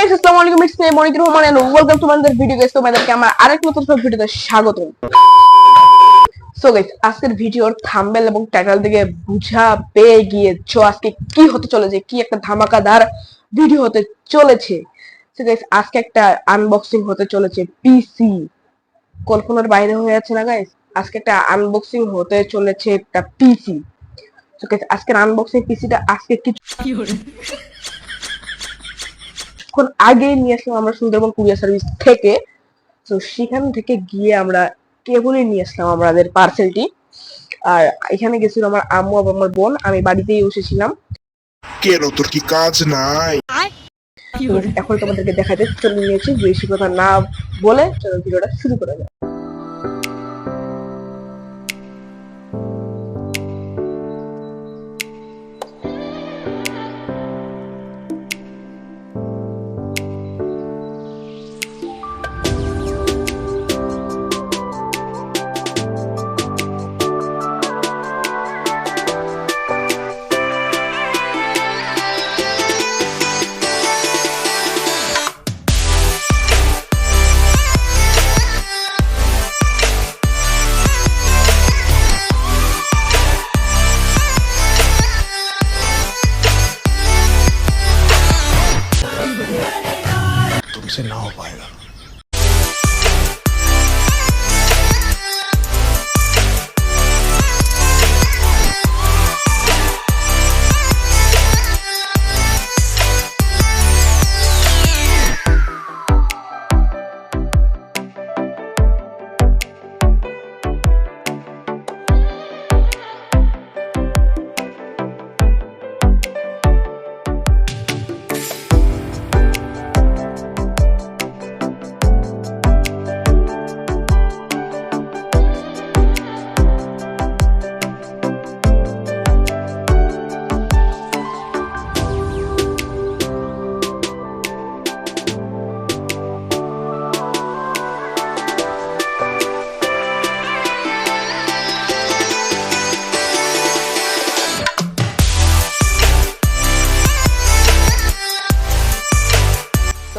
Guys আসসালামু আলাইকুম it's me Monikur Rahman and welcome to my video guys তোমাদেরকে আমার আরেক নতুন ভিডিওতে স্বাগত সো গাইস আজকের ভিডিওর থাম্বনেল এবং টাইটেল থেকে বুঝা পেয়ে গিয়েছো আজকে কি হতে চলেছে, কি একটা ধামাকাদার ভিডিও হতে চলেছে। সো গাইস আজকে একটা আনবক্সিং হতে চলেছে পিসি কল্পনার বাইরে হয়ে যাচ্ছে না গাইস আজকে একটা আনবক্সিং হতে চলেছে একটা পিসি সো গাইস আজকের আনবক্সিং পিসিটা আজকে কিছু কিছুক্ষণ আগে নিয়ে আসলাম আমরা সুন্দরবন কুরিয়ার সার্ভিস থেকে। তো সেখান থেকে গিয়ে আমরা কেবলই নিয়ে আসলাম আমাদের পার্সেলটি আর এখানে গেছিল আমার আম্মু আর আমার বোন আমি বাড়িতেই বসেছিলাম। কেন? তোর কি কাজ নাই? এখন তোমাদেরকে দেখাতে চলে নিয়েছি বেশি কথা না বলে চলো ভিডিওটা শুরু করা যাক। तुमसे ना हो पाएगा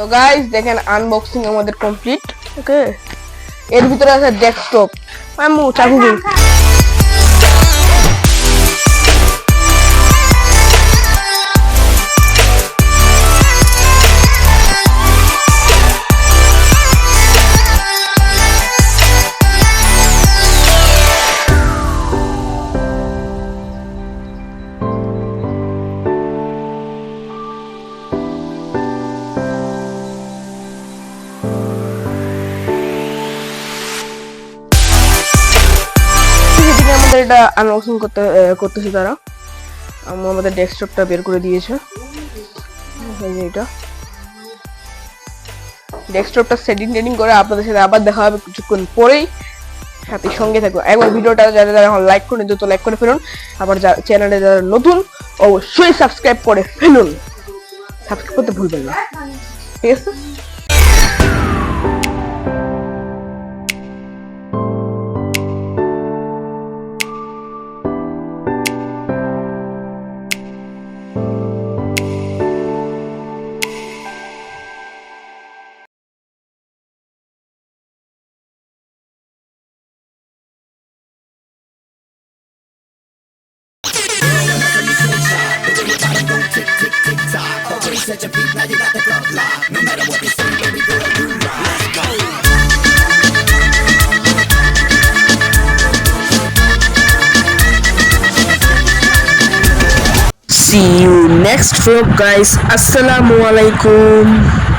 তো গাইস দেখেন আনবক্সিং আমাদের কমপ্লিট ওকে এর ভিতরে আছে ডেস্কটপ আম্মু চাকু আমাদের এটা আনবক্সিং করতে করতেছে তারা। আমাদের ডেস্কটপটা বের করে দিয়েছে। এটা। ডেস্কটপটা সেটিং টেটিং করে আপনাদের সাথে আবার দেখা হবে কিছুক্ষণ পরেই। সাথে সঙ্গে থাকব একবার ভিডিওটা যারা যারা এখন লাইক করে তো লাইক করে ফেলুন। আবার যারা চ্যানেলে যারা নতুন, অবশ্যই সাবস্ক্রাইব করে ফেলুন। সাবস্ক্রাইব করতে ভুলবেন না। ঠিক আছে? set your feet, now you got the club. No matter what they say, baby girl, you rock. Let's go. See you next vlog guys. Assalamualaikum.